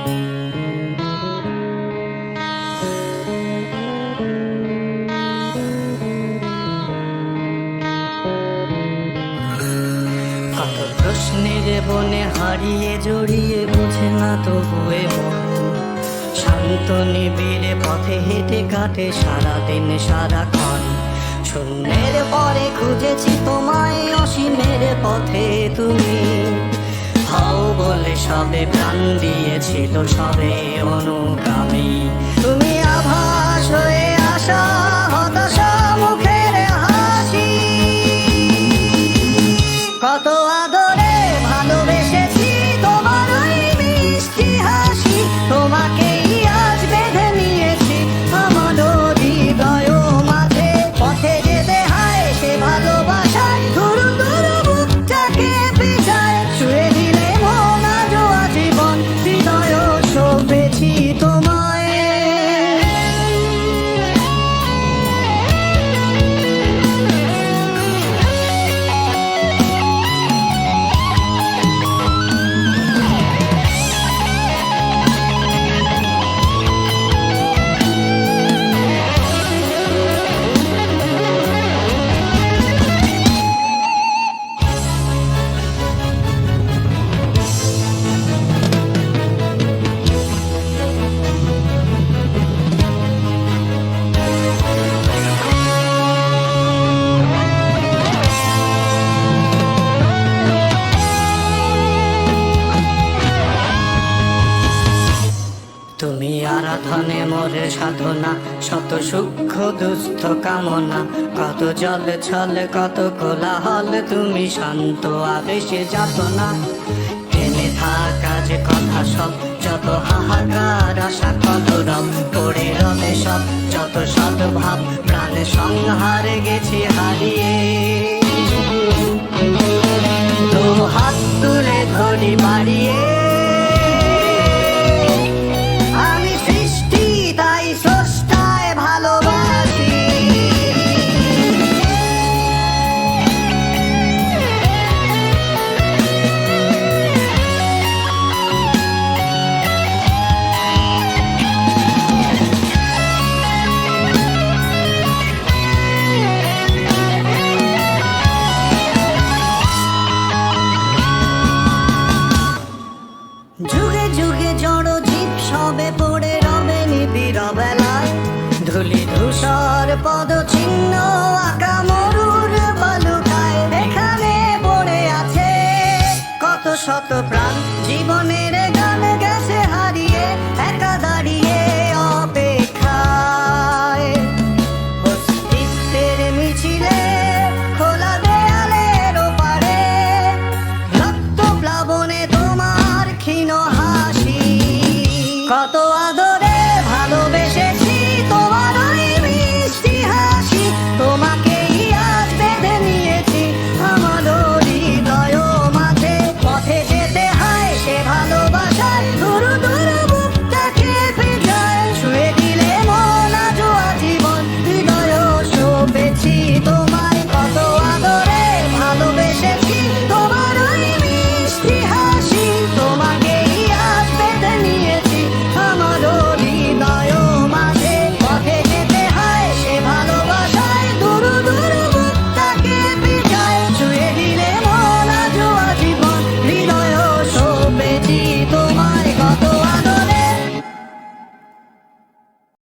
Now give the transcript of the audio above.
কত প্রশ্নের বনে হারিয়ে জড়িয়ে বুঝে না তো হয়ে শান্ত নিবিড়ে পথে হেঁটে কাটে সারাদিন সারাক্ষণ। শূন্যের পরে খুঁজেছি তোমায় অসীমের পথে তুমি। হও বলে সবে প্রাণ দিয়েছিল, সবে অনুগামী। তুমি আভাস হয়ে আসা, হতাশা মুখের হাসি। কত আদরে ভালোবেসেছি তোমার মিষ্টি হাসি। তোমাকেই মোরে সাধনা, শত সূক্ষ্ম দুস্থ কামনা। কত জল ছল, কত কোলাহল, তুমি শান্ত আবেশে যাত না থেমে থাকা যে কথা সব, যত হাহাকার আশা, কত রব, পড়ে রবে সব। যত সদ্ভাব, প্রাণে সংহারে গেছি, হারিয়ে। তো হাত তুলে ধরি বাড়িয়ে। যুগে যুগে জড় জীব সবে পড়ে রবে নিবিড় বেলায় ধুলি ধূসর পদ চিহ্ন আঁকা মরুর বালুকায় এখানে পড়ে আছে। কত শত